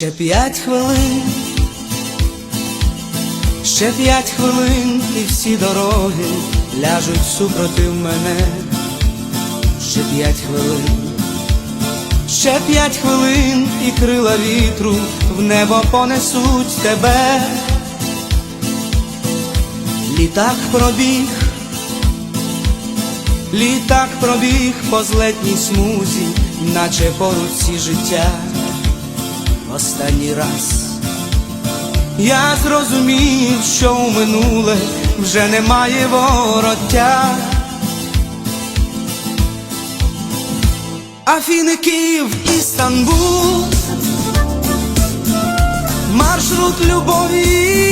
Ще п'ять хвилин, ще п'ять хвилин, і всі дороги ляжуть супротив мене. Ще п'ять хвилин, ще п'ять хвилин, і крила вітру в небо понесуть тебе. Літак пробіг, літак пробіг по злетній смузі, наче по руці життя останній раз. Я зрозумів, що у минуле вже немає вороття. Афіни, Київ, Істанбул, маршрут любові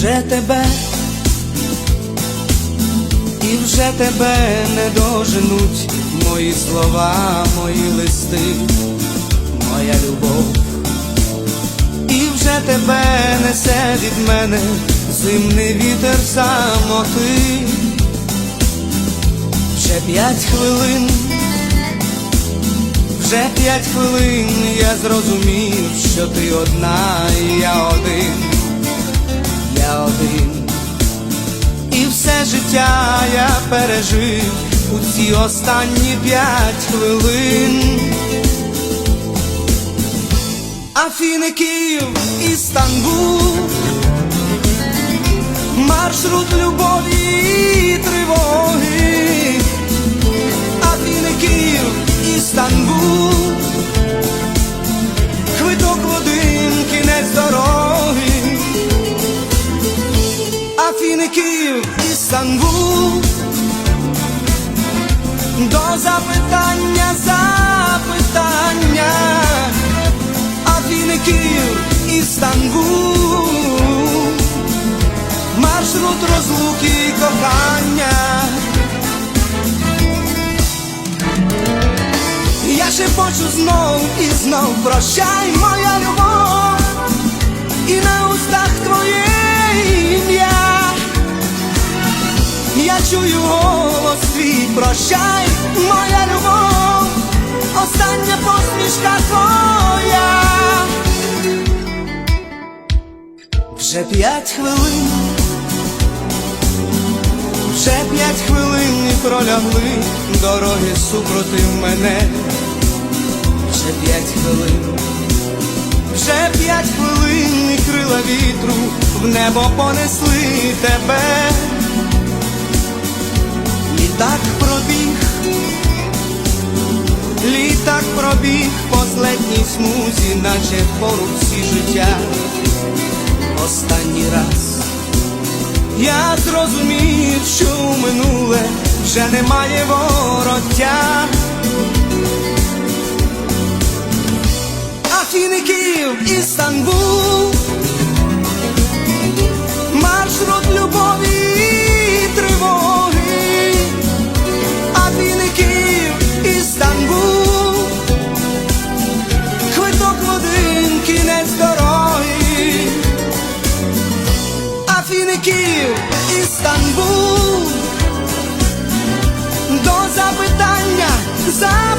вже тебе, і вже тебе не доженуть мої слова, мої листи, моя любов, і вже тебе несе від мене зимний вітер самоти. Вже п'ять хвилин, вже п'ять хвилин я зрозумів, що ти одна, і я один один, і все життя я пережив у ці останні п'ять хвилин. Афіни, Київ, Істанбул, маршрут любові і тривоги. Запитання, запитання. Афіни, Київ, Істанбул. Маршрут розлуки і кохання. Я шепочу знов і знов прощай, моя любов. І на устах твоє ім'я. Я чую голос твій, прощай, остання посмішка твоя. Вже п'ять хвилин, вже п'ять хвилин і пролягли дороги супротив мене. Вже п'ять хвилин. Вже п'ять хвилин і крила вітру в небо понесли тебе. Літак пробіг, літак последній смузі, наче по руці життя. Останній раз я зрозумів, що у минуле вже немає вороття. Афіни, Київ, Істанбул, запитання,